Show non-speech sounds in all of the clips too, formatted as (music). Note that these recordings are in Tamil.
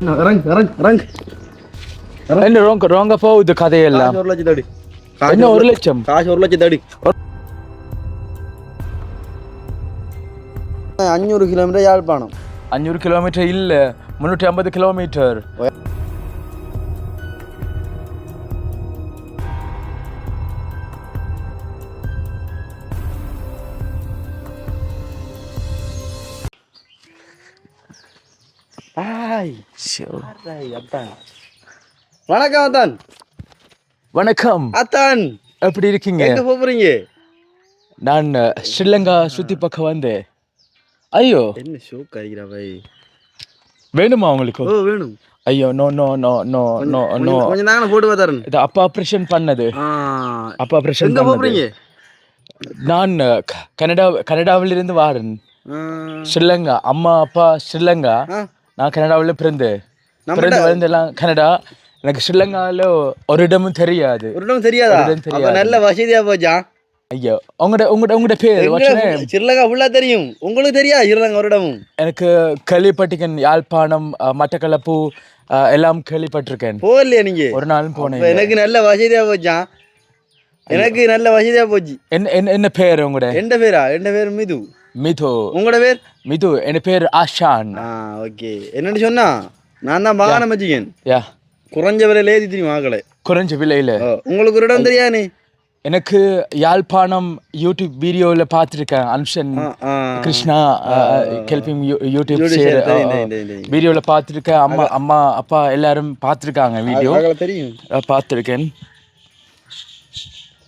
இறங்கு இறங்கு இறங்கு என்ன ரோங்க ரோங்க போகுது கதையெல்லாம் ஒரு லட்சம் தடி என்ன ஒரு லட்சம் காசு ஒரு லட்சம் தடி அஞ்சூறு கிலோமீட்டர் யாழ்ப்பாணம் அஞ்சூறு கிலோமீட்டர் இல்ல முன்னூற்றி ஐம்பது கிலோமீட்டர் வணக்கம் அத்தான். வணக்கம். அத்தான். எப்படி இருக்கீங்க? எங்க போறீங்க? நான் ஸ்ரீலங்கா சுத்தி பக்கம் வந்தேன். ஐயோ. என்ன ஷோ கறிக்கிறா பை வேணுமா உங்களுக்கு? ஓ வேணும். ஐயோ no no no no no no. கொஞ்சம் நாங்க போட்டு பார்த்தாருன் இது அப்பா ஆப்ரேஷன் பண்ணது. அப்பா ஆப்ரேஷன் எங்க போறீங்க? நான் கனடா கனடாவில் இருந்து வாரன் ஸ்ரீலங்கா அம்மா அப்பா ஸ்ரீலங்கா. நான் கனடாவில் பிறந்து. நம்மள்ட்ட- பிறந்து வளர்ந்தெல்லாம் கனடா. எனக்கு ஸ்ரீலங்காவில் ஒரு இடமும் தெரியாது. ஒரு இடம் தெரியாதா? தெரியாது. நல்ல வசதியா போச்சா ஐயோ உங்களோட உங்களோட உங்களோட பேர் what's your name? சிறுலங்கா ஃபுல்லா தெரியும். உங்களுக்கு தெரியாது சிறுலங்கா ஒரு இடமும். எனக்கு கேள்விப்பட்டிருக்கேன் யாழ்ப்பாணம் மட்டக்களப்பு எல்லாம் கேள்விப்பட்டிருக்கேன். போகலையா நீங்க? ஒரு நாளும் போனேன் எனக்கு நல்ல வசதியா போச்சா எனக்கு நல்ல வசதியா போச்சு. என்ன என்ன என்ன பேர் உங்களோட எந்த பேரா? எந்த பேர் மிது? மிது. உங்களோட பேர்? மிது. என் பேர் ஆஷான். ஆ ஓகே. என்னன்னு சொன்னா நான் தான் வாகனம் வச்சுக்கேன் யா குறைஞ்ச விலையில தெரியும் ஆக்களை குறைஞ்ச விலையில். உங்களுக்கு ஒரு இடம் தெரியானே எனக்கு யாழ்ப்பாணம் யூடியூப் வீடியோவில் பார்த்துருக்கேன் அன்ஷன் ஆ, ஆ. Krishna helping YouTube. வீடியோவில் பார்த்துருக்கேன் அம்மா அம்மா அப்பா எல்லாரும் பார்த்துருக்காங்க வீடியோ. பார்த்துருக்கேன்.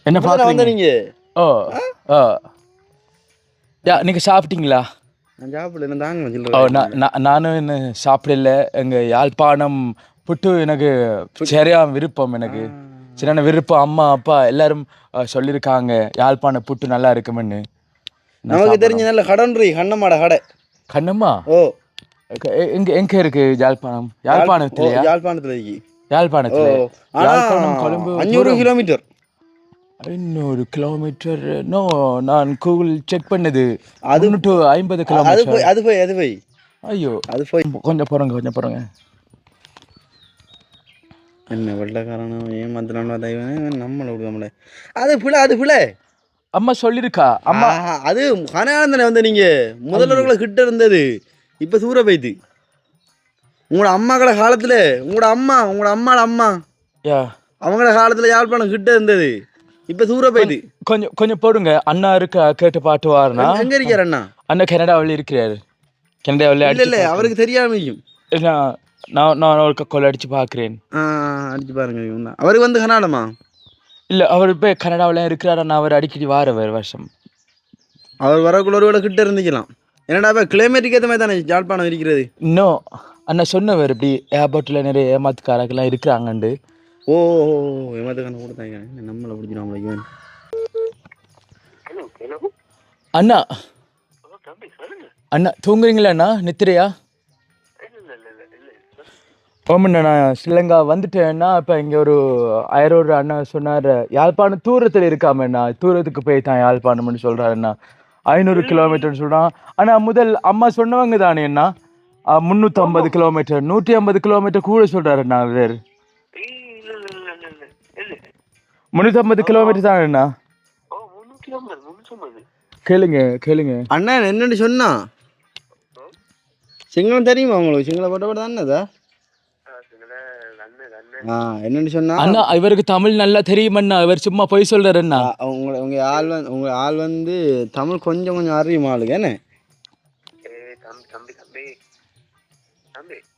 என்ன நீங்க ஓ யா நீங்கள் சாப்பிட்டீங்களா? நான் சாப்பிடல என்ன தாங்க ஓ நான் நானும் இன்னும் சாப்பிடல. எங்கள் யாழ்ப்பாணம் புட்டு எனக்கு சரியா விருப்பம் எனக்கு. சரியான விருப்பம். அம்மா அப்பா எல்லாரும் சொல்லியிருக்காங்க யாழ்ப்பாண புட்டு நல்லா இருக்குமென்னு நமக்கு. தெரிஞ்ச நல்ல கடன்றி கண்ணமாட கடை. கண்ணம்மா? ஓ. எங்க- எங்க எங்க இருக்கு யாழ்ப்பாணம்? யாழ்ப்பாணத்துல இருக்கு யாழ்ப்பாணத்துல. ஆனா யாழ்ப்பாணம் கொழும்பு அஞ்சூறு கிலோமீட்டர். இன்னொரு கிலோமீட்டர் நோ நான் கூகுள் செக் பண்ணது அது- டு ஐம்பது அது கிலோமீட்டர் போய் அது போய் அது போய். ஐயோ. அது போய். கொஞ்சம் போறங்க கொஞ்சம் போறங்க. என்ன வெள்ளக்காரனும் ஏமாத்துறானோ தெய்வம் நம்மளை விடு நம்மளை. அது பிள்ளை அது பிள்ளை. அம்மா சொல்லிருக்கா அம்மா. ஆஹா, அது கனகானந்தனை வந்து நீங்க முதல்வர்களை கிட்ட இருந்தது. இப்ப தூர போயிட்டு. உங்களோட அம்மாக்கள காலத்துல உங்களோட அம்மா உங்களோட அம்மாட அம்மா. யா. அவங்கள காலத்துல யாழ்ப்பாணம் கிட்ட இருந்தது. இப்ப தூர போயிட்டு கொஞ்சம் கொஞ்சம் போடுங்க. அண்ணா இருக்கா கேட்டு பாட்டு வாருனா எங்க இருக்காரு அண்ணா? அண்ணா கனடாவில் இருக்கிறாரு. கனடாவில் இல்ல இல்ல அவருக்கு தெரியாம இருக்கும் நான் நான் ஒரு கொலை அடிச்சு பார்க்குறேன் ஆ, அடிச்சு பாருங்க. அவருக்கு வந்து கனாடமா இல்லை அவர் இப்போ கனடாவில் இருக்கிறாரு நான் அவர் அடிக்கடி வாரவர் வருஷம். அவர் வரக்குள்ள ஒரு வேளை கிட்ட இருந்துக்கலாம். என்னடா கிளைமேட்டுக்கு ஏற்ற மாதிரி தானே யாழ்ப்பாணம் இருக்கிறது? இன்னும் அண்ணா சொன்னவர் இப்படி ஏர்போர்ட்டில் நிறைய ஏமாத்துக்காரங்கெல்லாம் இருக்கிறாங்கண்டு. ஓ ஏமாத்துக்கான கொடுத்தாங்க நம்மளை பிடிச்சிடும் இவன்? அண்ணா. அண்ணா தூங்குறீங்களா அண்ணா? நித்திரையா? ஓமண்ணா நான் ஸ்ரீலங்கா வந்துட்டேன்னா இப்போ இங்கே ஒரு அயரோடு அண்ணா சொன்னார். யாழ்ப்பாணம் தூரத்தில் இருக்காமண்ணா தூரத்துக்கு போய் தான் யாழ்ப்பாணம்னு சொல்கிறாருண்ணா ஐநூறு கிலோமீட்டர்னு சொல்கிறான் ஆனால் முதல் அம்மா சொன்னவங்க தானே அண்ணா? முந்நூற்றம்பது கிலோமீட்டர் நூற்றி ஐம்பது கிலோமீட்டர் கூட சொல்கிறாருண்ணா அவர் முந்நூற்றம்பது கிலோமீட்டர் தான் அண்ணா? கேளுங்க கேளுங்க. அண்ணன் என்னன்னு சொன்னா? சிங்களம் தெரியுமா உங்களுக்கு? சிங்கள போட்ட தானேதா ஆ என்னன்னு சொன்னா? அண்ணா இவருக்கு தமிழ் நல்லா தெரியுமண்ணா இவர் சும்மா பொய் சொல்றாருண்ணா உங்க உங்க ஆள் வந்து உங்க ஆள் வந்து தமிழ் கொஞ்சம் கொஞ்சம் அறியும் ஆளுங்க என்ன?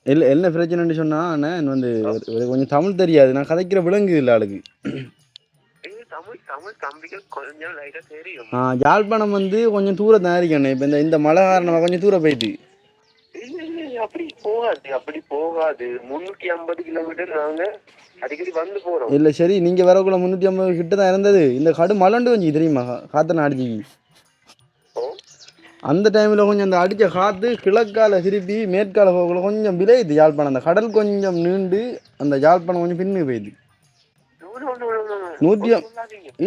இல்ல என்ன பிரச்சனைன்னு சொன்னா அண்ணன் வந்து கொஞ்சம் தமிழ் தெரியாது. நான் கதைக்கிற விலங்கு இல்லை ஆளுக்கு. ஆ யாழ்ப்பாணம் வந்து கொஞ்சம் தூரம் தான் இருக்கு அண்ணே. இப்போ இந்த இந்த மழை காரணமாக கொஞ்சம் தூரம் போயிட்டு. அப்படி போகாது அப்படி போகாது. முன்னூத்தி ஐம்பது கிலோமீட்டர் நாங்க அடிக்கடி வந்து போறோம். இல்லை சரி நீங்கள் வரக்குள்ள முந்நூற்றி ஐம்பது கிட்ட தான் இருந்தது. இந்த கடு மலண்டு கொஞ்சம் தெரியுமா? காத்தனை அடிச்சிக்கி. அந்த டைமில் கொஞ்சம் அந்த அடித்த காற்று கிழக்கால திருப்பி மேற்கால போகக்குள்ள கொஞ்சம் விளையுது யாழ்ப்பாணம். அந்த கடல் கொஞ்சம் நீண்டு அந்த யாழ்ப்பாணம் கொஞ்சம் பின்னு போயிடுது நூற்றி.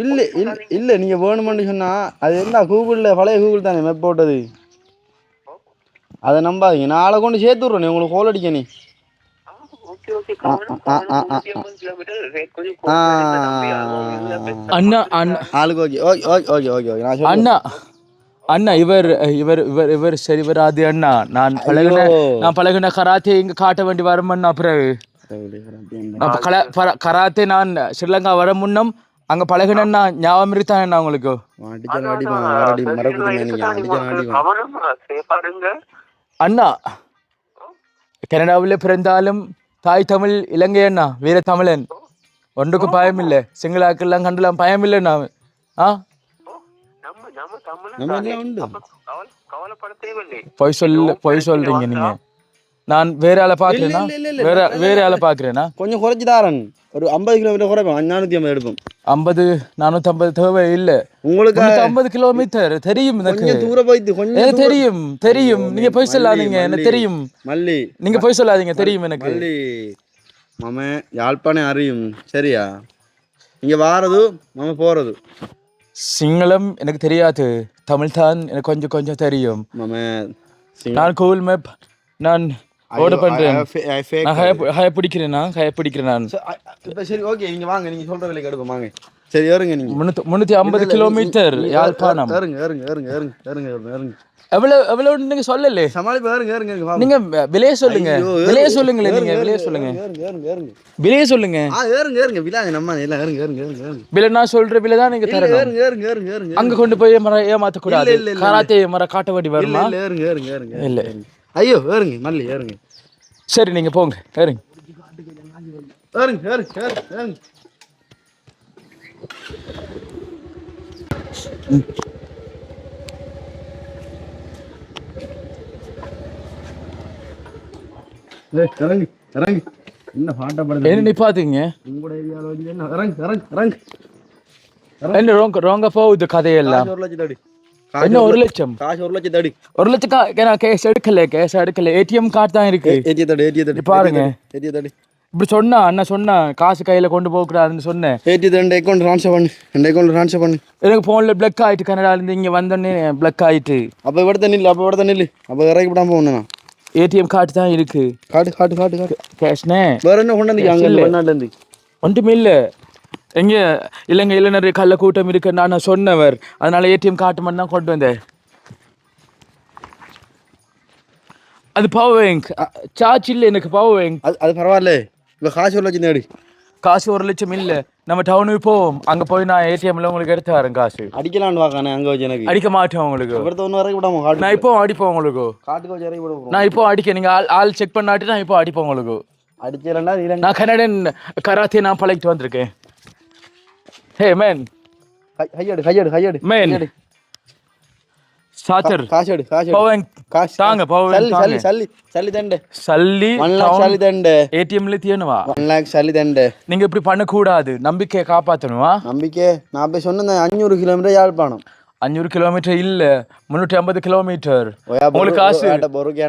இல்லை இல்லை இல்லை நீங்கள் வேணுமென்னு சொன்னால் அது என்ன கூகுளில் பழைய கூகுள் தானே மெப் போட்டது? அதை நம்பாதீங்க. நான் ஆளை கொண்டு சேர்த்து விட்றேன் உங்களுக்கு கோல் அடிக்க நீ. அண்ணா அண்ணா. ஆளுக்கு ஓகே ஓகே ஓகே ஓகே. அண்ணா அண்ணா இவர் இவர் இவர் இவர் சரி வராது அண்ணா. நான் பழகின. நான் பழகின கராத்தே இங்க காட்ட வேண்டி வருமண்ணா பிறகு. கல கராத்தே நான் ஸ்ரீலங்கா வர முன்னம் அங்க பழகினேன்னா ஞாபகம் என்ன உங்களுக்கு? அண்ணா கனடாவில் பிறந்தாலும் தாய் தமிழ் இலங்கை அண்ணா வீர தமிழன். ஒன்றுக்கும் பயம் இல்லை சிங்களாக்கெல்லாம் கண்டலாம் பயம் இல்லை நான் ஆ பொய் சொல்ல பொய் சொல்றீங்க நீங்க. நான் வேற ஆளை பாக்குறேனா இல்ல, இல்ல, இல்ல, வேற வேற ஆளை பாக்குறேனா கொஞ்சம் குறைச்சி தாரன் ஒரு ஐம்பது கிலோமீட்டர் குறைப்பேன். நானூற்றி ஐம்பது எடுப்போம். ஐம்பது நானூத்தி ஐம்பது தேவை இல்ல. உங்களுக்கு ஐம்பது கிலோமீட்டர் தெரியும் எனக்கு. தூரம் போயிட்டு கொஞ்சம். தெரியும் தெரியும். நீங்க பொய் சொல்லாதீங்க எனக்கு. தெரியும். மல்லி. நீங்க பொய் சொல்லாதீங்க தெரியும் எனக்கு. மல்லி. மாம யாழ்ப்பாணம் அறியும். சரியா? இங்க வாரது மாம போறது. சிங்களம் எனக்கு தெரியாது. தமிழ் தான் எனக்கு கொஞ்சம் கொஞ்சம் தெரியும். மாம நான் கூகுள் மேப் நான் ஓட பண்றேன் நான் ஹய ஹய பிடிக்கிறேன் பிடிக்கிறேன் நான் சரி ஓகே நீங்க வாங்க நீங்க சொல்ற விலைக்கு எடுப்போம் வாங்க சரி ஏறுங்க நீங்க முன்னூத்தி ஐம்பது இல்ல, இல்ல, கிலோமீட்டர் யாழ்ப்பாணம் ஏறுங்க ஏறுங்க ஏறுங்க ஏறுங்க ஏறுங்க ஏறுங்க எவ்வளவு எவ்வளவு நீங்க சொல்லல சமாளிப்பு ஏறுங்க ஏறுங்க ஏறுங்க வாங்க. நீங்க விலைய சொல்லுங்க விலைய சொல்லுங்களேன் நீங்க விலைய சொல்லுங்க ஏறுங்க ஏறுங்க ஏறுங்க விலைய சொல்லுங்க ஆ ஏறுங்க ஏறுங்க விழாங்க நம்ம எல்லாம் ஏறுங்க ஏறுங்க ஏறுங்க விலை நான் சொல்ற விலை தான் நீங்க இல்ல, தரணும் ஏறுங்க ஏறுங்க ஏறுங்க ஏறுங்க அங்க கொண்டு போய் மர ஏமாத்த கூடாது இல்ல, இல்ல, இல்ல. கராத்தே மர காட்ட வேண்டி இல்ல வருமா இல்ல ஏறுங்க ஏறுங்க ஏறுங்க இல்ல. ஐயோ ஏறுங்க மல்லி ஏறுங்க. சரி நீங்க போங்க ஏறுங்க. ஏறுங்க ஏறுங்க ஏறுங்க ஏறுங்க. இறங்கு இறங்கு. என்ன பாட்டா படுது என்ன நிப்பாத்தீங்க உங்களோட ஏரியாவில் வந்து என்ன? இறங்கு இறங்கு இறங்கு. என்ன ரோங்க ரோங்க போகுது கதையெல்லாம். ஒரு லட்சம் என்ன ஒரு லட்சம் காசு ஒரு லட்சம் தடி ஒரு லட்சம் கேஷ் எடுக்கல கேஷ் எடுக்கல ஏடிஎம் கார்டு தான் இருக்கு ஏடிஎம் தடி ஏடிஎம் தடி பாருங்க ஏடிஎம் தடி இப்படி சொன்னா அண்ணா சொன்னா காசு கையில கொண்டு போக கூடாதுன்னு சொன்னேன் ஏடிஎம் ரெண்டு அக்கௌண்ட் ட்ரான்ஸ்ஃபர் பண்ணு ரெண்டு அக்கௌண்ட் ட்ரான்ஸ்ஃபர் பண்ணு எனக்கு போன்ல பிளக் ஆயிட்டு கனடா இருந்து இங்க வந்தோடனே பிளக் ஆயிட்டு அப்ப விடத்த நில்லு அப்ப விடத்த நில்லு அப்ப இறக்கி விடாம போனேன் ஏடிஎம் கார்டு தான் இருக்கு கார்டு கார்டு கார்டு ஒன்றுமே இல்லை எங்கே இல்லைங்க இளைஞர் கள்ள கூட்டம் இருக்குன்னு நான் சொன்னவர். அதனால் ஏடிஎம் கார்டு மட்டும் தான் கொண்டு வந்தேன் அது பவர் பேங்க் சார்ஜ் இல்லை எனக்கு பவர் பேங்க் அது அது பரவாயில்ல. இப்போ காசு ஒரு லட்சம் தேடி. காசு ஒரு லட்சம் இல்லை. நம்ம டவுனுக்கு போவோம். அங்கே போய் நான் ஏடிஎம்ல உங்களுக்கு எடுத்து வரேன் காசு. அடிக்கலாம்னு வாக்கானே அங்கே வச்சு எனக்கு. அடிக்க மாட்டேன் உங்களுக்கு. ஒருத்த ஒன்று வரைக்கும் விடாம நான் இப்போ அடிப்போம் உங்களுக்கு. காட்டுக்கு வச்சு இறக்கி விடுவோம் நான் இப்போ அடிக்க நீங்கள் ஆள் ஆள் செக் பண்ணாட்டி நான் இப்போ அடிப்போம் உங்களுக்கு. அடிச்சலன்னா நான் கனடன் கராத்தே நான் பழகிட்டு வந்திருக்கேன். ஹே மேன் கையெடு கையெடு கையெடு மேன் சாச்சர் காசு எடு காசு பவர் காசு தாங்க பவர் சல்லி சல்லி சல்லி சல்லி தண்டே சல்லி ஒன் லேக் சல்லி தண்டே ஏடிஎம்ல தீயணுவா ஒன் லேக் சல்லி தண்டே நீங்க இப்படி பண்ணக்கூடாது நம்பிக்கையை காப்பாற்றணுமா நம்பிக்கை நான் போய் சொன்னேன் அஞ்சூறு கிலோமீட்டர் யாழ்ப்பாணம் அஞ்சூறு கிலோமீட்டர் இல்ல முன்னூற்றி ஐம்பது கிலோமீட்டர் உங்களுக்கு காசு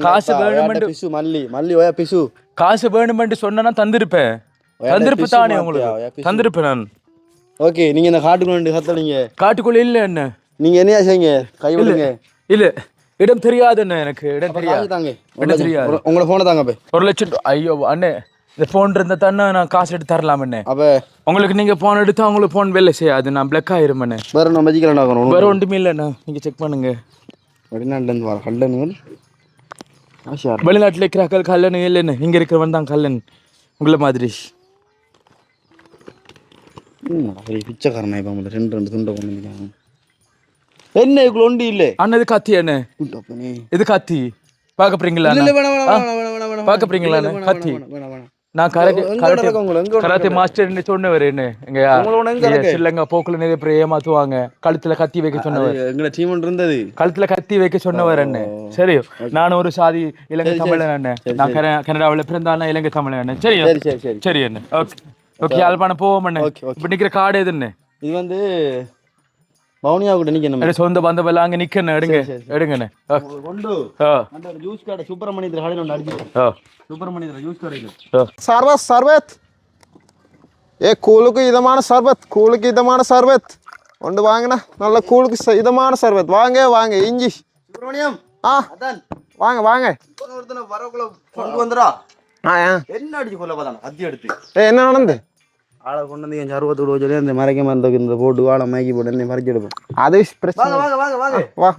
காசு வேணுமெண்டு பிசு மல்லி மல்லி ஒயா பிசு காசு வேணுமென்று சொன்னா தந்திருப்பேன் தந்திருப்பு தானே உங்களுக்கு. தந்திருப்பேன் நான் ஓகே நீங்க இந்த காட்டுக்குள்ள ரெண்டு கத்தளிங்க காட்டுக்குள்ள இல்ல என்ன? நீங்க என்ன செய்யுங்க? கை விடுங்க. இல்ல. இடம் தெரியாது என்ன எனக்கு? இடம் தெரியாது. தாங்க என்ன தெரியாது? உங்க- உங்களோட போனை தாங்க போய் ஒரு லட்சம் ஐயோ அண்ணே இந்த போன் இருந்தா தானே நான் காசு எடுத்து தரலாம் என்ன அப்ப உங்களுக்கு நீங்க போன் எடுத்தா உங்களுக்கு போன் வேலை செய்யாது நான் பிளக் ஆயிரும் அண்ணே. வேற நம்ம மதிக்கலாம் ஆகணும். வேற ஒன்றுமே இல்லைண்ணா நீங்க செக் பண்ணுங்க. வெளிநாட்டுல இருந்து வர கல்லனுங்கள் ஆஷா வெளிநாட்டில் இருக்கிற கல்லன் இல்லைன்னு இங்க இருக்கிறவன் தான் கல்லன். உங்களை மாதிரி. பெரிய பிச்சைக்காரனா இப்போ முதல்ல ரெண்டு ரெண்டு துண்டை கொண்டு வந்துருக்காங்க என்ன இதுக்குள்ள ஒண்டி இல்லை? அண்ணா இது கத்தி அண்ணே. இது கத்தி. பார்க்க போறீங்களா பார்க்க போறீங்களா கத்தி. நான் கராத்தே கராத்தே மாஸ்டர் சொன்னவர் என்ன? எங்க போக்குல நிறைய பேர் ஏமாத்துவாங்க. கழுத்துல கத்தி வைக்க சொன்னவர். அது எங்களை டீம் ஒன்று இருந்தது. கழுத்துல கத்தி வைக்க சொன்னவர் என்ன சரி நான் ஒரு சாதி இலங்கை தமிழன் நான் கன- கனடாவுல பிறந்தாலும் இலங்கை தமிழன் சரி சரி சரி ஓகே. ஓகே யாழ்ப்பாணம் போவோம். இப்ப நிக்கிற காடு எது என்ன இது வந்து பவுனியா கூட நிக்கணும். சொந்த பந்தவெல்லாம் அங்க நிக்கணும் எடுங்க எடுங்கண்ணே. கொண்டு ஜூஸ் கடை சுப்பிரமணியத்தில் கடையில் ஒன்று அடிச்சு சுப்பிரமணியத்தில் ஜூஸ் கடையில். ஆ. சர்பத் சர்பத் ஏ கூலுக்கு இதமான சர்பத் கூலுக்கு இதமான சர்பத் கொண்டு வாங்கண்ணா நல்ல கூலுக்கு இதமான சர்பத் வாங்க வாங்க இஞ்சி. சுப்பிரமணியம் ஆ. அதான். வாங்க வாங்க. ஒருத்தனை வரக்குள்ள கொண்டு வந்துடா. என்ன அடிச்சு கொல்ல பார்த்தாங்க கத்தி எடுத்து. ஏ என்ன நடந்து? ஆளை கொண்டு வந்து என் சர்வத்தை விட சொல்லி அந்த மறைக்க மருந்து இந்த போட்டு வாழை மயக்கி போட்டு என்ன மறைச்சி எடுப்பேன் அது பிரச்சனை வா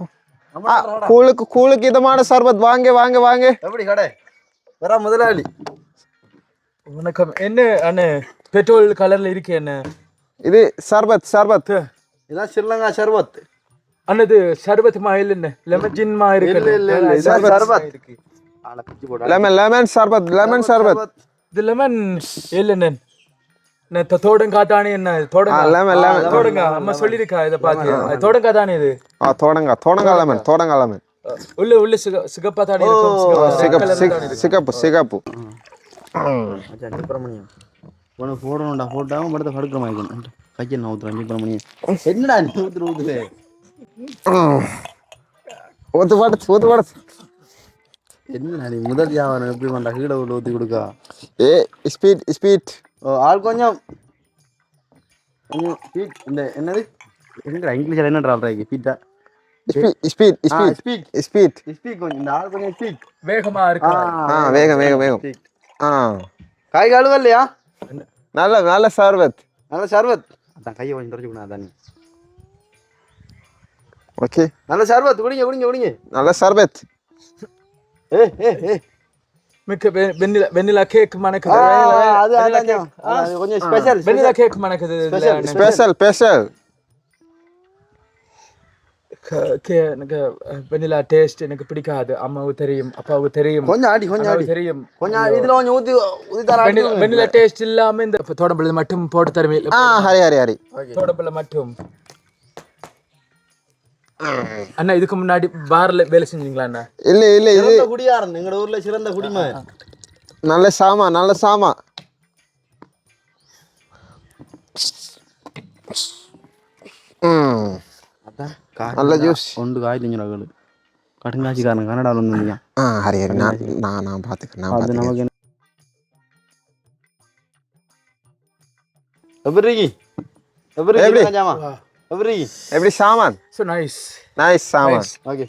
கூழுக்கு கூழுக்கு இதமான சர்பத். வாங்க வாங்க வாங்க. எப்படி கடை? வரா முதலாளி. வணக்கம். என்ன அண்ணே பெட்ரோல் கலர்ல இருக்கு என்ன? இது சர்பத் சர்பத். இதான் ஸ்ரீலங்கா சர்வத் அண்ணது சர்பத் மா இல்ல லெமன் ஜின் மா இருக்கு இல்ல இல்ல இல்ல சர்வத் இருக்கு. ஆளை லெமன் லெமன் சர்பத் லெமன் சர்பத் இது லெமன் இல்ல நான் தோடம் காத்தானே என்ன? தோடங்க? lemon, lemon. தோடங்க. அம்மா சொல்லிருக்கா இத பாத்து தோடங்க தானே இது? ஆ தோடங்க தோடங்க லெமன் தோடங்க லெமன். உள்ள உள்ள சிக சிகப்பா தானே சிகப்பா சிகப்பு சிக- சிகப்பு சுப்பிரமணியம் உனக்கு போடணும்டா போட்டாவும் படத்தை படுக்கிற மாதிரி கையில் நான் ஊத்துறேன் சுப்பிரமணியம் என்னடா நீ ஊத்துற ஊத்துற ஒத்து படத்து ஒத்து படத்து என்னடா நீ முதல் வியாபாரம் எப்படி கீழே கொடுக்கா? ஏ ஸ்பீட் ஸ்பீட் ஆள் கொஞ்சம். கொஞ்சம் ஸ்பீட் இந்த என்னது? என்னடா இங்கிலீஷில் என்னடா ஆள்றாங்க ஸ்பீட் ஆ ஸ்பீட் ஸ்பீட் ஸ்பீட் ஸ்பீட் கொஞ்சம் இந்த ஆள் கொஞ்சம் ஸ்பீட் வேகமா இருக்கு? ஆ வேகம் வேகம் வேகம். ஆ. காய் கழுவ இல்லையா? நல்ல நல்ல சர்பத் நல்ல சர்வத். அதான் கையை கொஞ்சம் தொடச்சுக்கணும் அதான். ஓகே நல்ல சர்வத் குடிங்க குடிங்க குடிங்க. நல்ல சர்பத் ஏ ஏ ஏ மிக்க வெண்ணிலா வெண்ணிலா கேக் மணக்குது அது அதான் அது கொஞ்சம் ஸ்பெஷல் வெண்ணிலா கேக் மணக்குது. ஸ்பெஷல் ஸ்பெஷல் எனக்கு வெண்ணிலா டேஸ்ட் எனக்கு பிடிக்காது அம்மாவுக்கு தெரியும் அப்பாவுக்கு தெரியும் கொஞ்சம் ஆடி கொஞ்சம் ஆடி தெரியும் கொஞ்சம் இதுல கொஞ்சம் ஊத்தி ஊத்தி தர வெண்ணிலா வெண்ணிலா டேஸ்ட் இல்லாம இந்த தோடம்பள்ளி மட்டும் போட்டு தருவீங்க ஆ ஹரி ஹரி ஹரி தோடம்பள்ள மட்டும் அண்ணா இதுக்கு முன்னாடி பார்ல வேலை செஞ்சீங்களா அண்ணா? இல்ல இல்ல இது குடியாரன் எங்க ஊர்ல சிறந்த குடிமை நல்ல சாமா நல்ல சாமா. நல்ல ஜூஸ். ஒன்று காய் திங்கிறாங்க கடுங்காட்சிக்காரன் கனடாவில் வந்து ஆ ஹரி ஹரி நான் நான் நான் பார்த்துக்கிறேன் நான் அது நமக்கு எப்படி? எப்படி எப்படி? எப்படி சாமான் ஸோ நைஸ் நைஸ் சாமான் ஓகே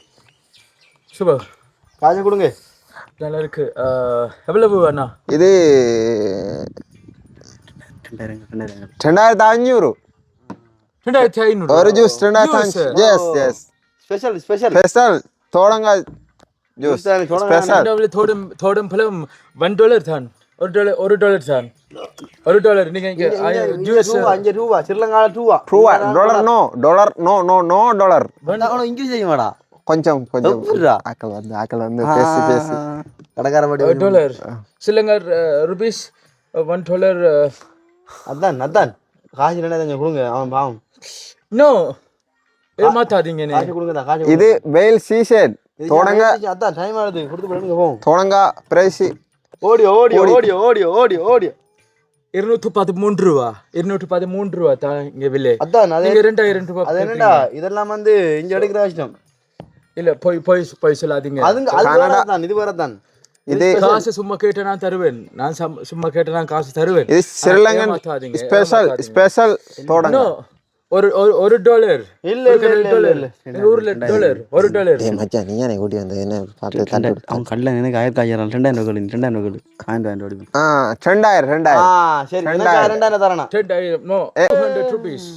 சூப்பர் காசு கொடுங்க நல்லா இருக்கு எவ்வளவு அண்ணா இது ரெண்டாயிரத்தி அஞ்சூறு ரெண்டாயிரத்தி ஐநூறு ஒரு ஜூஸ் ரெண்டாயிரத்தி அஞ்சு yes yes special special special தோடங்காய் juice special தோடம் தோடம் பழம் ஒன் டாலர் தான் ஒரு டாலர் ஒரு டாலர் தான் ஒரு டாலர் நீங்க இங்க யூஎஸ் ரூபா அஞ்சு ரூபா ஸ்ரீலங்கால ரூபா ரூபா dollar no dollar no no no dollar English செய்யுமாடா கொஞ்சம் கொஞ்சம்? ஆக்கள் வந்து ஆக்கள் வந்து பேசி பேசி கடைக்கார பாட்டி dollar Sri Lanka rupees one dollar அதான் அதான் காசு ரெண்டாயிரம் கொடுங்க அவன் பாவம் நோ ஏமாத்தாதீங்க காசு கொடுங்க இது வெயில் சீசன் தொடங்க. அதான் டைம் ஆகுது கொடுத்து போடுங்க போவோம் தொடங்க பிரைஸ் ஓடியோ ஓடியோ ஓடியோ ஓடியோ ஓடியோ ஓடியோ இருநூற்று பதிமூன்று ரூபா. இருநூற்று பதிமூன்று ரூபா தான் இங்க விலை. அதான் அது நீங்க ரெண்டாயிரம் ரூபாய் அது என்னடா இதெல்லாம் வந்து இங்க எடுக்கிற கஷ்டம். இல்ல போய் போய் போய் சொல்லாதீங்க. அதுங்க அது தான் இது வேற தான் இது காசு சும்மா கேட்ட நான் தருவேன். நான் சம்- சும்மா கேட்ட நான் காசு தருவேன். இது ஸ்ரீலங்கன் ஸ்பெஷல். ஸ்பெஷல் தொடங்க No, ஒரு ஒரு ஒரு டாலர் இல்ல இல்ல எங்க ஊர்ல டாலர் ஒரு டாலர் ஏய் மச்சான் நீ எனக்கு கூட்டி வந்த? என்ன பார்த்து தட்டு அவன் கல்ல எனக்கு ஆயிரத்தி ஆயிரம் ரெண்டாயிரம் ரூபாய் ரெண்டாயிரம் ரூபாய் ஆயிரம் ஆயிரம் ரூபாய் ஆ ரெண்டாயிரம் ஆ ரெண்டாயிரம் சரி எனக்கு ரெண்டாயிரம். தரணா ரெண்டாயிரம் no two hundred rupees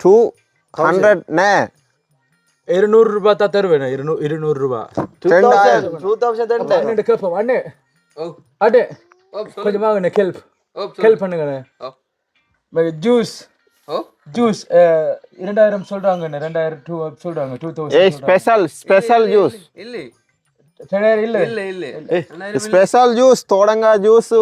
two hundred நே. இருநூறு ரூபாய் தான் தருவேன் இருநூறு இருநூறு ரூபாய் டூ தௌசண்ட் டூ தௌசண்ட் ரெண்டு அண்ணன் கேட்போம் அண்ணே. அண்ணே. கொஞ்சம் வாங்க ஹெல்ப் ஹெல்ப் பண்ணுங்கண்ணே ஜூஸ் ஜூஸ் இரண்டாயிரம் சொல்றாங்கண்ணே ரெண்டாயிரம் டூ சொல்றாங்க டூ ஏய் தௌசண்ட் ஸ்பெஷல் ஸ்பெஷல் ஜூஸ் ரெண்டாயிரம் இல்ல. ஸ்பெஷல் ஜூஸ் தொடங்க ஜூஸ்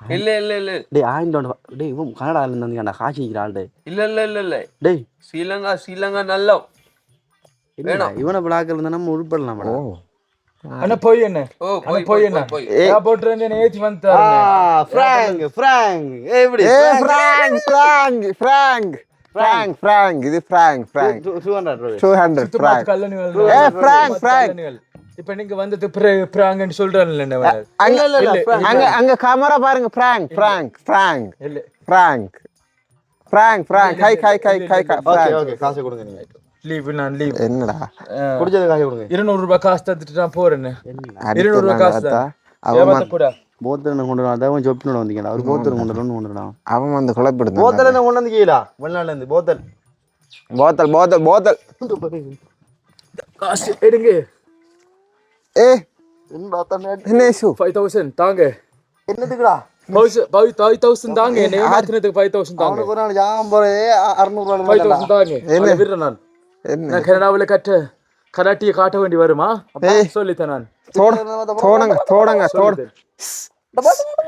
இல்ல இல்ல இல்ல. டேய் ரூபாய் டேய் இவன் கனடால இருந்து வந்தீங்கடா காசு வைக்கிற ஆள் இல்ல இல்ல இல்ல இல்ல. டேய். ஸ்ரீலங்கா ஸ்ரீலங்கா நல்லா. என்னடா, இவனை பிளாக் இருந்தா நம்ம உருப்படலாம் மேடம் ரூபாய் டூ ஹண்ட்ரட் ஃப்ராங்க் கல்லணிகள் ஏ ஃப்ராங்க் ஃப்ராங்க் இப்ப நீங்க வந்தது என்ன வேலை? அங்க இல்ல, இல்ல, Frank. அங்க அங்க கேமரா பாருங்க ஃப்ராங்க் ஃப்ராங்க் ஃப்ராங்க் இல்ல. Prank prank prank hi hi hi hi okay okay காசு கொடுங்க நீங்க. லீவ் நான் லீவ் என்னடா? பிடிச்சது காசு கொடுங்க இருநூறு ரூபாய் காசு தந்துட்டு நான் போறேன்னு. அடுத்து இருநூறு ரூபாய் காசு தான். அவன் ஏமாத்த கூட? போத்தல் கொண்டு அதான் சொப்பினோட வந்தீங்களா அவர் போத்தல் கொண்டு வரணும் கொண்டு அவன் வந்து போத்தல் என்ன கொண்டு வந்தீங்களா வெளிநாட்டுல இருந்து போத்தல். போத்தல் போத்தல் போத்தல். காசு எடுங்க. ஏ ஃபைவ் தௌசண்ட் தாங்க. என்னதுக்குடா? தாங்க. தாங்க. நான். கனடாவில் கட்ட கராட்டியை காட்ட வேண்டி வருமா? சொல்லித்தேன் நான். தோட தோடங்க தோடங்க தோட.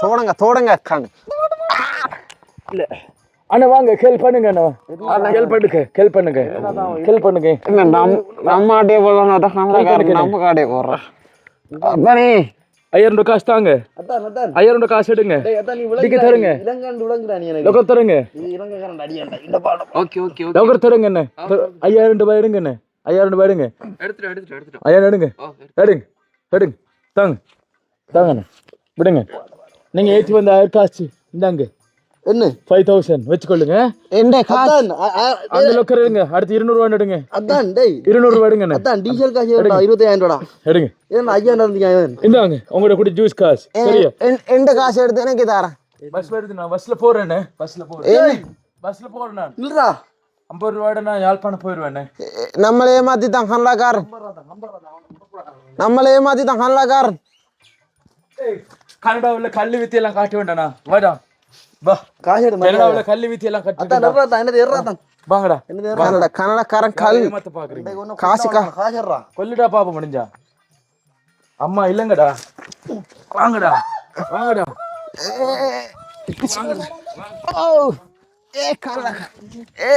தோடங்க தோடங்க காங்க அண்ணா வாங்க கேள் பண்ணுங்க அண்ணா. கேள் பண்ணுங்க கேள் பண்ணுங்க. கேள் பண்ணுங்க. என்ன நம் நம்ம ஆட்டே போடலாம் நம்ம நம்ம காடே போடுறோம். அதானே? ஐயாயிரம் ரூபாய் காசு தாங்க. ஐயாயிரம் ரூபாய் காசு எடுங்க. விளங்கு தருங்க. லோக்கர் தருங்க. ஓகே ஓகே லோக்கர் தருங்க என்ன? ஐயாயிரம் ரூபாய் எடுங்க என்ன ஐயாயிரம் ரூபாய் எடுங்க. எடுத்துட்டு எடுத்துட்டு எடுத்துட்டு ஐயாயிரம் எடுங்க. எடுங்க எடுங்க. தாங்க தாங்கண்ணே. விடுங்க. நீங்க ஏற்றி வந்த ஆயிரம் காசு இந்தாங்க. என்ன? ஃபைவ் தௌசண்ட் வச்சுக்கொள்ளுங்க. என்ன காசு? அந்த லோக்கர் எடுங்க. அடுத்து இருநூறுவா எடுங்க. அதான் டேய். இருநூறுவா எடுங்கண்ணே அதான் டீசல் காசு எவ்வளோடா இருபத்தாயிரம் ரூபாடா எடுங்க. இந்தாங்க உங்களோட கூட ஜூஸ் காசு. சரியா? எந்த காசு எடுத்து எனக்கு தரேன். பஸ்ல எடுத்து நான் பஸ்ல போறேண்ணே பஸ்ல போறேன். பஸ்ல போறேன் நான். இல்லடா ஐம்பது ரூபாயோட நான் யாழ்ப்பாணம் போயிடுவேண்ணே நம்மளே நம்மளே ஏமாத்திட்டான் கல்லாக்காரன் கனடாவில் கல்லு வித்தி எல்லாம் காட்ட வேண்டாண்ணா வாடா. வா. காசு எடுத்து கனடாவில் கல்லு வித்தி எல்லாம் அதான் கட்டி என்னது எறா தான். வாங்கடா. என்னது கன்னட கன்னடக்காரன் கல். ஏமாத்த பாக்குறீங்க. காசு கா காசு எறா கொல்லுடா பாப்ப முடிஞ்சா. அம்மா இல்லங்கடா. வாங்கடா. வாங்கடா. ஓ ஏ கல்ல ஏ.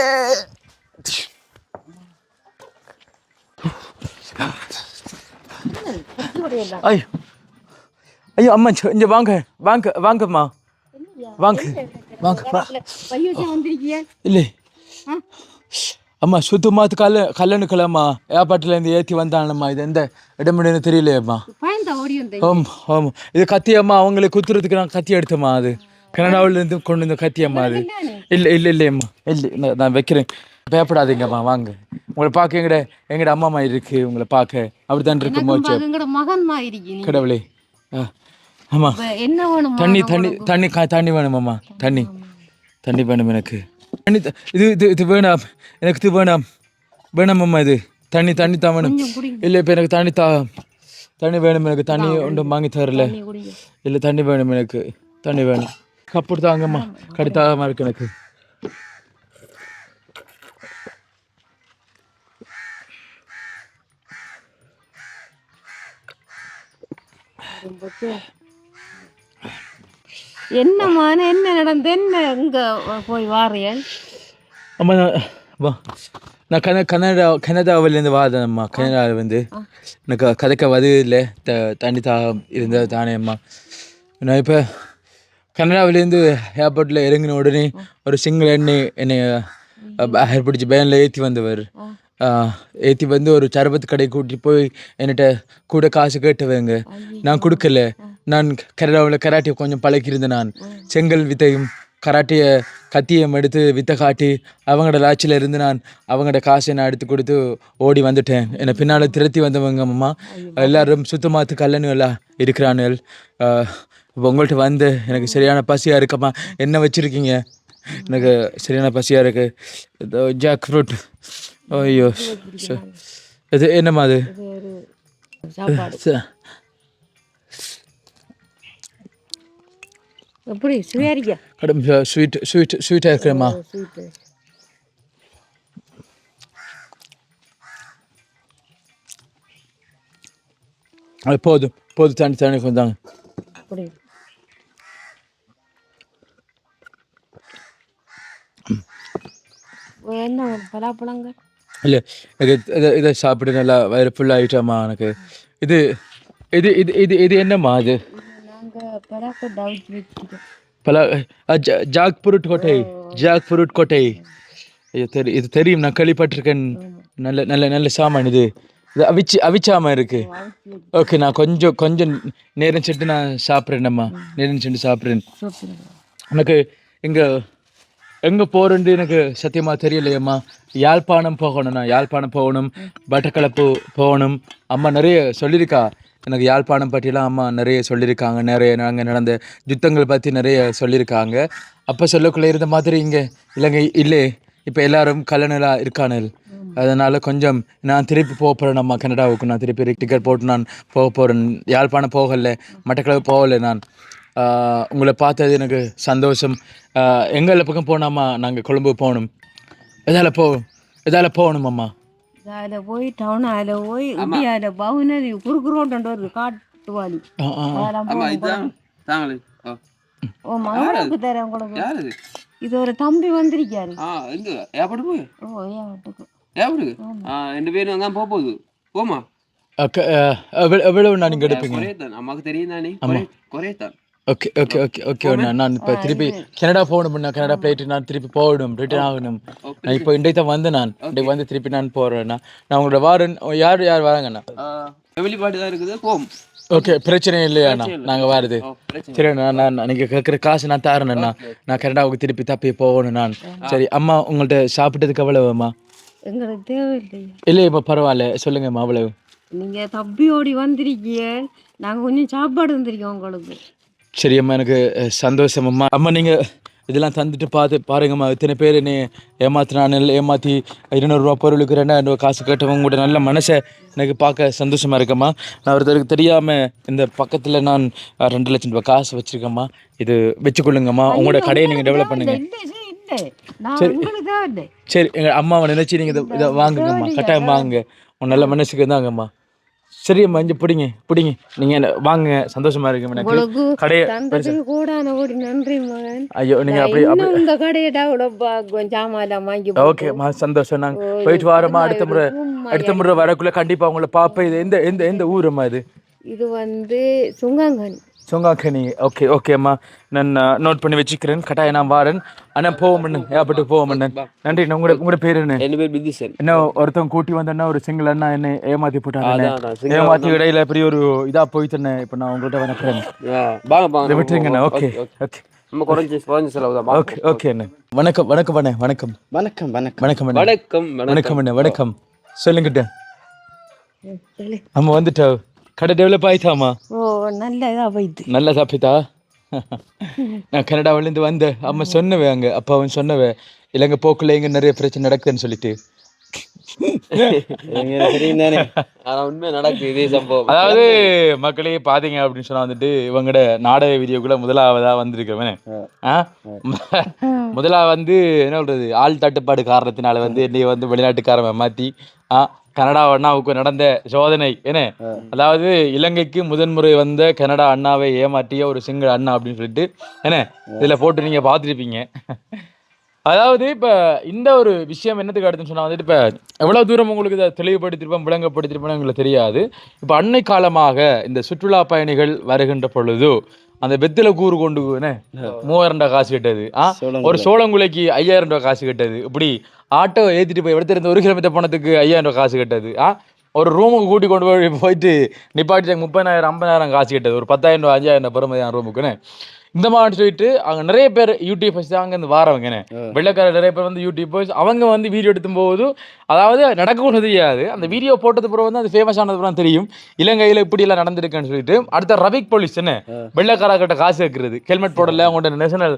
ஐயோ. ஐயோ அம்மா இங்க- இங்க வாங்க. வாங்க வாங்கம்மா. வாங்க. வாங்க இல்லை. அம்மா சுத்தமாத்து கல்ல கல்லணுக்கலம்மா. ஏர்பாட்டிலேருந்து ஏற்றி வந்தானம்மா இது எந்த இடமுடினு தெரியலையம்மா. பயந்தா ஓடி வந்தேன். ஆம் ஆமாம் இது கத்தி அம்மா அவங்களை குத்துறதுக்கு நான் கத்தி எடுத்தம்மா அது. கனடாவிலேருந்து கொண்டு வந்த கத்தி அம்மா அது இல்லை இல்லை இல்லையம்மா. இல்லை நான் வைக்கிறேன். பயப்படாதீங்கம்மா. வாங்க. உங்களை பார்க்க எங்கட எங்கட அம்மா அம்மா இருக்கு. உங்களை பார்க்க. அப்படித்தான் இருக்கு மோச்சு மாதிரி நீ. கடவுளே. ஆ ஆமாம் இப்ப என்ன வேணும்? தண்ணி தண்ணி தண்ணி தண்ணி வேணுமாம்மா தண்ணி. தண்ணி வேணும் எனக்கு. தண்ணி இது இது இது வேணாம். எனக்கு இது வேணாம். வேணாமம்மா இது. தண்ணி தண்ணி தான் வேணும். இல்லை இப்போ எனக்கு தண்ணி தா தண்ணி வேணும் எனக்கு. தண்ணி ஒன்றும் வாங்கி தரல. இல்லை தண்ணி வேணும் எனக்கு. தண்ணி வேணும். கப்பு தாங்கம்மா கடுத்தாகமா இருக்கு எனக்கு. என்னமான என்ன நடந்து என்ன இங்க போய் வாரியன் அம்மா நான் வா. நான் கன கனடா கனடாவிலேருந்து வாதனம்மா கனடாவில் வந்து எனக்கு கதைக்க வது இல்லை. த தண்ணி தாகம் இருந்தது தானே அம்மா. நான் இப்போ கனடாவிலேருந்து ஏர்போர்ட்டில் இறங்கின உடனே ஒரு சிங்கிள் எண்ணெய் என்னை ஹேர் பிடிச்சி பேனில் ஏற்றி வந்தவர். ஏற்றி வந்து ஒரு சரபத்து கடை கூட்டி போய் என்கிட்ட கூட காசு கேட்டவங்க. நான் கொடுக்கல. நான் கனடாவில் கராட்டியை கொஞ்சம் பழக்கியிருந்தேன் நான். செங்கல் வித்தையும் கராட்டியை கத்தியம் எடுத்து வித்தை காட்டி அவங்களோட லாட்சியில் இருந்து நான் அவங்களோட காசை நான் எடுத்து கொடுத்து ஓடி வந்துட்டேன். என்னை பின்னால் திரத்தி வந்தவங்க அம்மா எல்லாரும் சுத்தமாத்து கல்லணு எல்லாம் இருக்கிறானுகள். இப்போ உங்கள்கிட்ட வந்து எனக்கு சரியான பசியாக இருக்கம்மா என்ன வச்சுருக்கீங்க? எனக்கு சரியான பசியாக இருக்கு. இதோ ஜாக் ஃப்ரூட் ஐயோ இது என்னம்மா அது? எப்படி? சுவேரிக்கா கடும் ஸ்வீட் ஸ்வீட் ஸ்வீட்டாக இருக்கிறேம்மா ஸ்வீட்டு அது போதும் போதும் தண்ணி தண்ணி கொஞ்சம் அப்படி. என்ன பலாப்பழங்க? இல்லை எனக்கு இதை இதை சாப்பிட்டு நல்லா வயிறு ஃபுல்லாகிட்டோம்மா எனக்கு. இது இது இது இது இது என்னம்மா அது? ஜாக் ஃப்ரூட் கொட்டை ஜாக் ஃப்ரூட் கொட்டை ஐயோ தெரி இது தெரியும் நான் கேள்விப்பட்டிருக்கேன் நல்ல நல்ல நல்ல சாமான் இது இது அவிச்சு அவிச்சாம இருக்கு ஓகே நான் கொஞ்சம் கொஞ்சம் நேரம் சென்று நான் சாப்பிட்றேன் அம்மா நேரம் சென்று சாப்பிட்றேன் எனக்கு இங்கே எங்கே போகிறேன்னு எனக்கு சத்தியமாக தெரியலையம்மா யாழ்ப்பாணம் போகணும் நான் யாழ்ப்பாணம் போகணும் பட்டக்களப்பு போகணும் அம்மா நிறைய சொல்லியிருக்கா எனக்கு யாழ்ப்பாணம் பற்றிலாம் அம்மா நிறைய சொல்லியிருக்காங்க. நிறைய நாங்கள் நடந்த யுத்தங்கள் பற்றி நிறைய சொல்லியிருக்காங்க. அப்போ சொல்லக்குள்ளே இருந்த மாதிரி இங்கே இலங்கை இல்லை. இப்போ எல்லாரும் கல்லணலாக இருக்கானல். அதனால் கொஞ்சம் நான் திருப்பி போக போகிறேன் நம்ம கனடாவுக்கு நான் திருப்பி டிக்கெட் போட்டு நான் போக போகிறேன் யாழ்ப்பாணம் போகலை. மட்டக்களப்பு போகலை நான். உங்களை பார்த்தது எனக்கு சந்தோஷம். எங்கள் பக்கம் போனாமா நாங்கள் கொழும்பு போகணும். எதால போ எதால போகணும் அம்மா அதில் போய் டவுன் அதில் போய் இப்படி அதில் பவுனரி குறுக்கு ரோட்டு வருது காட்டு வாலி ஆ, ஆ, ஆ. அதெல்லாம் ஆமா போகணும். இதுதான் தாங்களே. ஆ. ஓ மகளுக்கு தரேன் உங்களுக்கு இது ஒரு தம்பி வந்திருக்காரு. ஓ ஏன் வீட்டுக்கு ஏப்பட்டுக்கு ஆ ரெண்டு பேரும் அங்கே போக போகுது. போமா எவ்வளவு நான் குறையத்தான் அம்மாக்கு தெரியும் தானே குறையத்தான் ஓகே ஓகே ஓகே ஓகே நான் நான் இப்போ திருப்பி கனடா போகணும் நான் கனடா போயிட்டு நான் திருப்பி போகணும் ரிட்டர்ன் ஆகணும். நான் இப்போ இன்றைக்கு தான் வந்து நான் இன்றைக்கு வந்து திருப்பி நான் போகிறேன்னா நான் உங்களோட வாரன் யார் யார் வராங்கண்ணா? ஃபெமிலி பாட்டு தான் இருக்குது போம் ஓகே பிரச்சனை இல்லையாண்ணா நாங்கள் வாருது. பிரச்சனை சரி நான் நான் நீங்கள் கேட்குற காசு நான் தரேண்ணா நான் கனடாவுக்கு திருப்பி தப்பி போகணும் நான். சரி அம்மா உங்கள்கிட்ட சாப்பிட்டதுக்கு எவ்வளவும்மா? எங்களுக்கு தேவையில்லையா இல்லை இப்போ பரவாயில்ல. சொல்லுங்கம்மா அவ்வளவு. நீங்கள் தப்பி ஓடி வந்திருக்கீங்க. நாங்கள் கொஞ்சம் சாப்பாடு வந்திருக்கோம் உங்களுக்கு. சரி அம்மா எனக்கு சந்தோஷம் அம்மா. அம்மா நீங்கள் இதெல்லாம் தந்துட்டு பார்த்து பாருங்கம்மா. இத்தனை பேர் என்னை ஏமாத்தினான் ஏமாற்றி இருநூறுவா பொருளுக்கு ரெண்டாயிரம் ரூபா காசு கேட்டவங்க உங்களோட நல்ல மனசை எனக்கு பார்க்க சந்தோஷமாக இருக்கம்மா. நான் ஒருத்தருக்கு தெரியாமல் இந்த பக்கத்தில் நான் ரெண்டு லட்சம் ரூபாய் காசு வச்சுருக்கேம்மா. இது வச்சுக்கொள்ளுங்கம்மா. உங்களோட கடையை நீங்கள் டெவலப் பண்ணுங்க. இல்லை இல்லை நான் உங்களுக்கு தான் இல்லை. சரி எங்கள் அம்மாவை நினச்சி நீங்கள் இதை இதை வாங்குங்கம்மா. கட்டாயம் வாங்குங்க உன் நல்ல மனசுக்கு தாங்கம்மா சரி அம்மா இங்கே பிடிங்க பிடிங்க. நீங்கள் வாங்குங்க சந்தோஷமா இருக்கு எனக்கு கடையை நன்றி மகன். ஐயோ நீங்கள் அப்படி இந்த கடையை டெவலப் ஜாமான் வாங்கி ஓகே மா சந்தோஷம். நாங்கள் போயிட்டு வாரமா அடுத்த முறை அடுத்த முறை வரக்குள்ள கண்டிப்பாக உங்களை பார்ப்பேன். இது எந்த எந்த எந்த ஊரம்மா இது? இது வந்து சுங்கங்கன். சொங்காக்கனி. ஓகே ஓகேம்மா நான் நோட் பண்ணி வச்சுக்கிறேன். கட்டாயம் நான் வாரேன். ஆனால் போவோம் அண்ணன் ஏப்பட்டு போவோம் அண்ணன் நன்றி நான் உங்களோட உங்களோட பேர் என்ன? ரெண்டு பேர் பிதிசன் என்ன ஒருத்தன் கூட்டி வந்தேன்னா ஒரு சிங்கிள் அண்ணா என்ன ஏமாத்தி போட்டாங்க ஏமாத்தி இடையில பெரிய ஒரு இதா போயிட்டேன் இப்போ நான் உங்கள்கிட்ட வணக்கிறேன். வாங்க வாங்க. விட்டுருங்கண்ணா ஓகே ஓகே நம்ம குறைஞ்சி குறைஞ்சி செலவு தான். ஓகே ஓகே அண்ணா. வணக்கம் வணக்கம் அண்ணே. வணக்கம். வணக்கம் வணக்கம். வணக்கம் வணக்கம் வணக்கம். அண்ணே. வணக்கம். சொல்லுங்கிட்ட. நம்ம வந்துட்டா. கடை டெவலப் ஆயிட்டாமா ஓ நல்ல இதாக போயிட்டு நல்லா சாப்பிட்டா நான் கனடாவிலேருந்து வந்தேன் அம்மா சொன்னவே அங்கே அப்பா அவன் சொன்னவே இல்லைங்க போக்குள்ள எங்க நிறைய பிரச்சனை நடக்குதுன்னு சொல்லிட்டு அதாவது மக்களே பாத்தீங்க அப்படின்னு சொன்னா வந்துட்டு இவங்களோட நாடக வீடியோக்குள்ள முதலாவதா வந்திருக்கவன் ஆ? முதலாவது வந்து என்ன சொல்றது ஆள் தட்டுப்பாடு காரணத்தினால வந்து என்னைய வந்து வெளிநாட்டுக்காரன் மாத்தி கனடா அண்ணாவுக்கு நடந்த சோதனை என்ன? அதாவது இலங்கைக்கு முதன்முறை வந்த கனடா அண்ணாவை ஏமாற்றிய ஒரு சிங்கிள் அண்ணா அப்படின்னு சொல்லிட்டு என்ன? இதுல போட்டு நீங்க பார்த்துருப்பீங்க. அதாவது இப்போ இந்த ஒரு விஷயம் என்னத்துக்கு அடுத்துன்னு சொன்னால் வந்துட்டு இப்போ எவ்வளோ தூரம் உங்களுக்கு இதை தெளிவுபடுத்திருப்போம் விளங்கப்படுத்திருப்போம் எங்களுக்கு தெரியாது. இப்போ அன்னை காலமாக இந்த சுற்றுலா பயணிகள் வருகின்ற பொழுது அந்த வெத்தில கூறு கொண்டு மூவாயிரம் ரூபாய் காசு கட்டது. ஆ? ஒரு சோளங்குலைக்கு ஐயாயிரம் ரூபாய் காசு கட்டது. இப்படி ஆட்டோ ஏற்றிட்டு போய் இடத்துல இருந்து ஒரு கிலோமீட்டர் போனதுக்கு ஐயாயிரம் ரூபாய் காசு கட்டது. ஆ? ஒரு ரூமுக்கு கூட்டி கொண்டு போய் போயிட்டு நிப்பாட்டி முப்பதாயிரம் ஐம்பதாயிரம் காசு கட்டது. ஒரு பத்தாயிரம் ரூபா அஞ்சாயிரம் ரூபாய் பெருமதியான ரூமுக்குன்னு இந்த மாதிரி சொல்லிட்டு அங்கே நிறைய பேர் யூடியூபர்ஸ் தான் அங்கே வாரவங்கண்ணே வெள்ளைக்கார நிறைய பேர் வந்து யூடியூபர்ஸ் அவங்க வந்து வீடியோ எடுத்தும் போது அதாவது நடக்கவும் தெரியாது. அந்த வீடியோ போட்டது பிறகு வந்து அது ஃபேமஸ் ஆனது பிறகு தெரியும். இலங்கையில் இப்படி எல்லாம் நடந்திருக்குன்னு சொல்லிட்டு அடுத்த ரவிக் போலீஸ் என்ன? வெள்ளைக்காரா கிட்ட காசு வைக்கிறது ஹெல்மெட் போடல அவங்கள்ட்ட நேஷனல்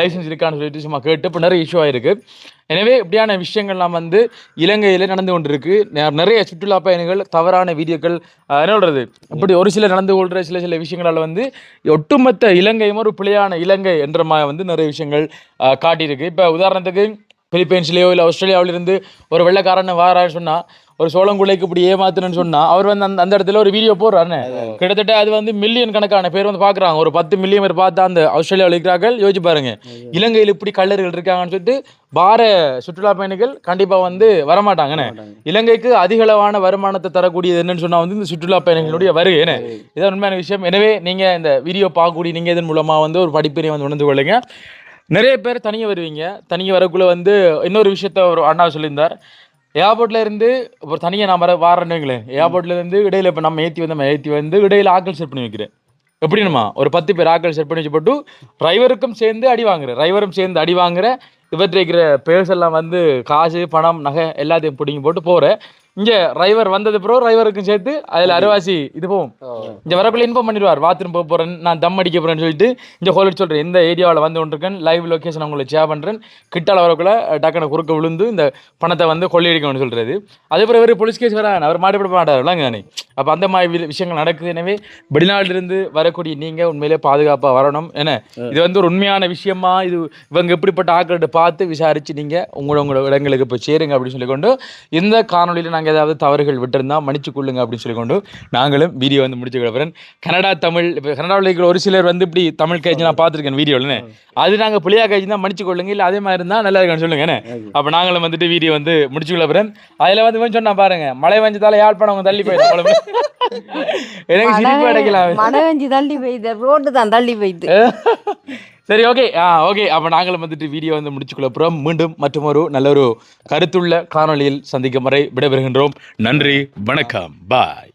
லைசன்ஸ் இருக்கான்னு சொல்லிட்டு சும்மா கேட்டு இப்போ நிறைய இஷ்யூ ஆயிருக்கு. எனவே இப்படியான விஷயங்கள்லாம் வந்து இலங்கையில் நடந்து கொண்டிருக்கு. நிறைய சுற்றுலா பயணிகள் தவறான வீடியோக்கள் ஆஹ், என்ன இப்படி ஒரு சில நடந்து கொள்கிற சில சில விஷயங்களால் வந்து ஒட்டுமொத்த இலங்கையும் ஒரு பிழையான இலங்கை என்ற மாதிரி வந்து நிறைய விஷயங்கள் காட்டியிருக்கு. இப்போ உதாரணத்துக்கு பிலிப்பைன்ஸ்லேயோ இல்லை ஆஸ்திரேலியாவிலிருந்து ஒரு வெள்ளைக்காரன் வாரான்னு சொன்னால் ஒரு சோளங்குலைக்கு இப்படி ஏமாத்துறேன்னு சொன்னா அவர் வந்து அந்த அந்த இடத்துல ஒரு வீடியோ போடுறாருன்னு கிட்டத்தட்ட அது வந்து மில்லியன் கணக்கான பேர் வந்து பார்க்குறாங்க ஒரு பத்து மில்லியன் பேர் பார்த்தா அந்த ஆஸ்திரேலியாவில் இருக்கிறார்கள். யோசிச்சு பாருங்க. இலங்கையில் இப்படி கல்லர்கள் இருக்காங்கன்னு சொல்லிட்டு பார சுற்றுலா பயணிகள் கண்டிப்பா வந்து வரமாட்டாங்கண்ணே இலங்கைக்கு அதிகளவான வருமானத்தை தரக்கூடியது என்னன்னு சொன்னா வந்து இந்த சுற்றுலா பயணிகளுடைய வருகை என்ன? இதான் உண்மையான விஷயம். எனவே நீங்க இந்த வீடியோ பார்க்கக்கூடிய நீங்க இதன் மூலமா வந்து ஒரு படிப்பினை வந்து உணர்ந்து கொள்ளுங்க. நிறைய பேர் தனியாக வருவீங்க. தனியாக வரக்குள்ள வந்து இன்னொரு விஷயத்த ஒரு அண்ணா சொல்லியிருந்தார். ஏர்போர்ட்ல இருந்து ஒரு தனியாக நான் வர வாரணுங்களேன் ஏர்போர்ட்ல இருந்து இடையில இப்போ நம்ம ஏற்றி வந்து நம்ம ஏற்றி வந்து இடையில ஆட்கள் செட் பண்ணி வைக்கிறேன். எப்படினுமா ஒரு பத்து பேர் ஆக்கள் செட் பண்ணி வச்சு போட்டு டிரைவருக்கும் சேர்ந்து அடி வாங்குற டிரைவரும் சேர்ந்து அடி வாங்குற இவற்றை இருக்கிற பேர்ஸ் எல்லாம் வந்து காசு பணம் நகை எல்லாத்தையும் பிடிங்கி போட்டு போகிறேன் இங்க டிரைவர் வந்தது பிறகு டிரைவருக்கும் சேர்த்து அதுல அரைவாசி இது போகும். இங்க வரக்குள்ள இன்ஃபார்ம் பண்ணிடுவார். பாத்ரூம் போக போறேன் நான் தம் அடிக்க போறேன்னு சொல்லிட்டு இங்க ஹோலிட் சொல்றேன். இந்த ஏரியாவில் வந்து கொண்டிருக்கேன். லைவ் லொகேஷன் உங்களுக்கு ஷேர் பண்றேன். கிட்டால வரக்குள்ள டக்குனு குறுக்க விழுந்து இந்த பணத்தை வந்து கொள்ளையடிக்கணும்னு சொல்றது. அதே பிறகு ஒரு போலீஸ் கேஸ் வர அவர் மாட்டிப்பட மாட்டார். நானே அப்ப அந்த மாதிரி விஷயங்கள் நடக்குது. எனவே வெளிநாட்டில இருந்து வரக்கூடிய நீங்க உண்மையிலே பாதுகாப்பா வரணும். என்ன? இது வந்து ஒரு உண்மையான விஷயமா? இது இவங்க எப்படிப்பட்ட ஆக்கள்கிட்ட பார்த்து விசாரிச்சு நீங்க உங்களோட உங்களோட இடங்களுக்கு போய் சேருங்க அப்படின்னு சொல்லிக்கொண்டு இந்த காணொலியில் நாங்கள் ஏதாவது தவறுகள் விட்டிருந்தா மன்னிச்சு கொள்ளுங்க அப்படின்னு சொல்லிக்கொண்டு நாங்களும் வீடியோ வந்து முடிச்சு கிடப்புறேன் கனடா தமிழ் இப்போ கனடாவில் இருக்கிற ஒரு சிலர் வந்து இப்படி தமிழ் கழிச்சு நான் பார்த்துருக்கேன் வீடியோவில் அது நாங்கள் புளியா கழிச்சு தான் மன்னிச்சு கொள்ளுங்க இல்லை அதே மாதிரி இருந்தால் நல்லா இருக்குன்னு சொல்லுங்க என்ன? அப்போ நாங்களும் வந்துட்டு வீடியோ வந்து முடிச்சு கொள்ளப்புறேன் அதில் வந்து இவன் சொன்னா பாருங்க மழை வஞ்சதால யாழ்ப்பாணம் அவங்க தள்ளி போயிடும் எனக்கு சிரிப்பு அடைக்கலாம். மழை வெஞ்சு தள்ளி பெய்யுது ரோடு தான் தள்ளி பெய்யுது (laughs) சரி ஓகே ஆ ஓகே அப்போ நாங்களும் வந்துட்டு வீடியோ வந்து முடிச்சுக்கொள்ள அப்புறம் மீண்டும் மற்றும் ஒரு நல்ல ஒரு கருத்துள்ள காணொளியில் சந்திக்கும் வரை விடைபெறுகின்றோம். நன்றி வணக்கம். பாய்